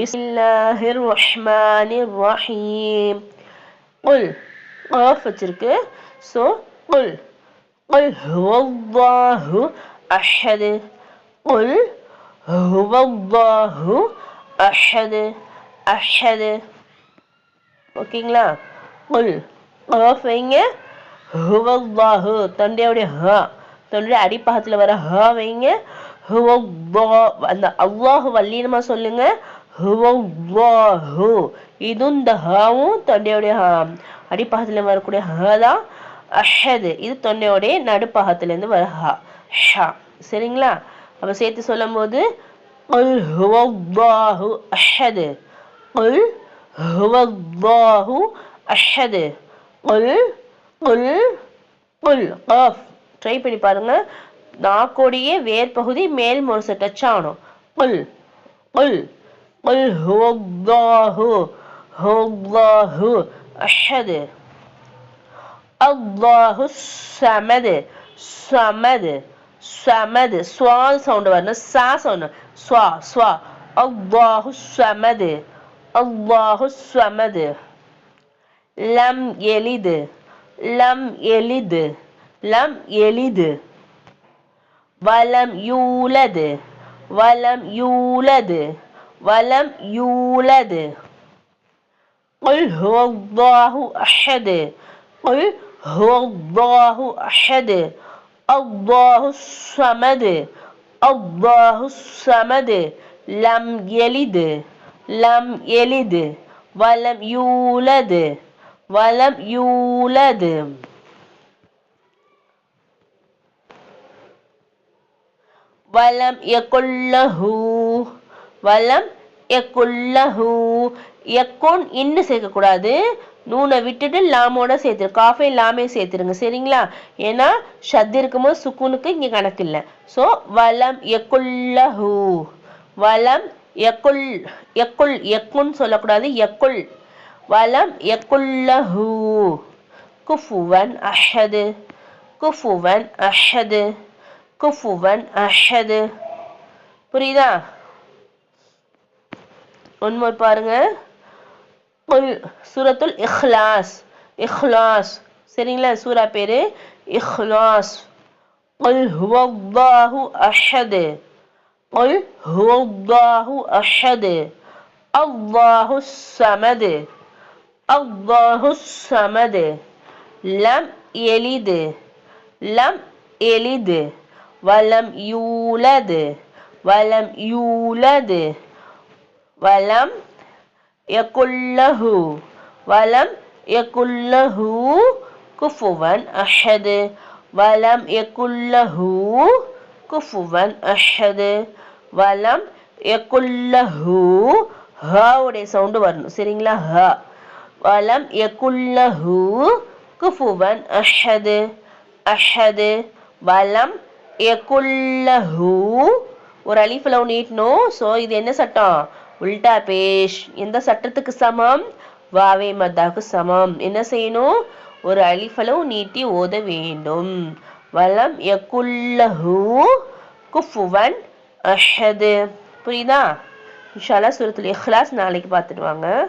பிஸ்மில்லாஹிர் ரஹ்மானிர் ரஹீம் குல் ஆஃப் வச்சிருக்கு ஸோ குல் قل هو الله أحد قل هو الله أحد أحد ஓகேங்களா குல் ஆஃப் வைங்க ஹுவல்லாஹு தொண்டையோடைய ஹ தொண்டை அடிப்பாகத்தில் வர ஹ வைங்க ஹுவல்லா அந்த அல்லாஹு வல்லீனமா சொல்லுங்க ஹுவல்லாஹு இதுவும் இந்த ஹாவும் தொண்டையுடைய ஹா அடிப்பாகத்தில் வரக்கூடிய ஹ தான் அஹது. இது தொண்டையுடைய நடுப்பாகத்திலேருந்து வர ஹா. ஷா. சரிங்களா? அப்போ சேர்த்து சொல்லும் போது அல் ஹுவல்லாஹு அஹது. அல் ஹுவல்லாஹு அஹது. அல் அல் அல் ஆஃப். ட்ரை பண்ணி பாருங்க. நாக்கோடைய வேர்பகுதி மேல் முரசு டச் ஆகணும். உல் உல் قل هو الله هو الله أحد الله الصمد صمد صمد سوا సౌండ్ వర్ణ సా సౌండ్ స్వా స్వా الله الصمد الله الصمد لم يلد لم يلد لم يلد ولم يولد ولم يولد ولم يولد. قل هو الله أحد. قل هو الله أحد. الله الصمد. الله الصمد. لم يلد. لم يلد. ولم يولد. ولم يولد. ولم يكن له வலம் எக்குல்லஹு. எக்கோன் இன்னும் சேர்க்கக்கூடாது. நூனை விட்டுட்டு லாமோட சேர்த்துரு. காஃபே லாமே சேர்த்துருங்க. சரிங்களா? ஏன்னா ஷத்து இருக்கும்போது சுக்குனுக்கு இங்கே கணக்கு இல்லை. ஸோ வலம் எக்குல்லஹு. வலம் எக்குல் எக்குல் எக்குன்னு சொல்லக்கூடாது. எக்குல். வலம் எக்குல்லஹு. குஃபுவன் அஹது. குஃபுவன் அஹது. குஃபுவன் அஹது. புரியுதா? ஒன்மோர் பாருங்க குல் சூரத்துல் இஹ்லாஸ் இஹ்லாஸ் சரிங்களா சூரா பேரு இஹ்லாஸ் قل هو الله أحد قل هو الله أحد الله الصمد الله الصمد لم يلد لم يلد ولم يولد ولم يولد வலம் யகுல்லஹு வலம் யகுல்லஹு குஃபுவன் அஹது வலம் யகுல்லஹு குஃபுவன் அஹது வலம் யகுல்லஹு ஹவுடைய சவுண்டு வரணும். சரிங்களா? ஹ. வலம் யகுல்லஹு குஃபுவன் அஹது அஹது வலம் யகுல்லஹு. ஒரு அலிஃபில் ஒன்று ஈட்டணும். ஸோ இது என்ன சட்டம்? உல்டா பேஷ். எந்த சட்டத்துக்கு சமம்? வாவே மத்தாக்கு சமம். என்ன செய்யணும்? ஒரு அலிஃபளவு நீட்டி ஓத வேண்டும். வலம் யகுல்லஹு குஃபுவன் அஹது. புரியுதா? இன்ஷால்லா சூரத்துல் இஹ்லாஸ் நாளைக்கு பார்த்துட்டு வாங்க.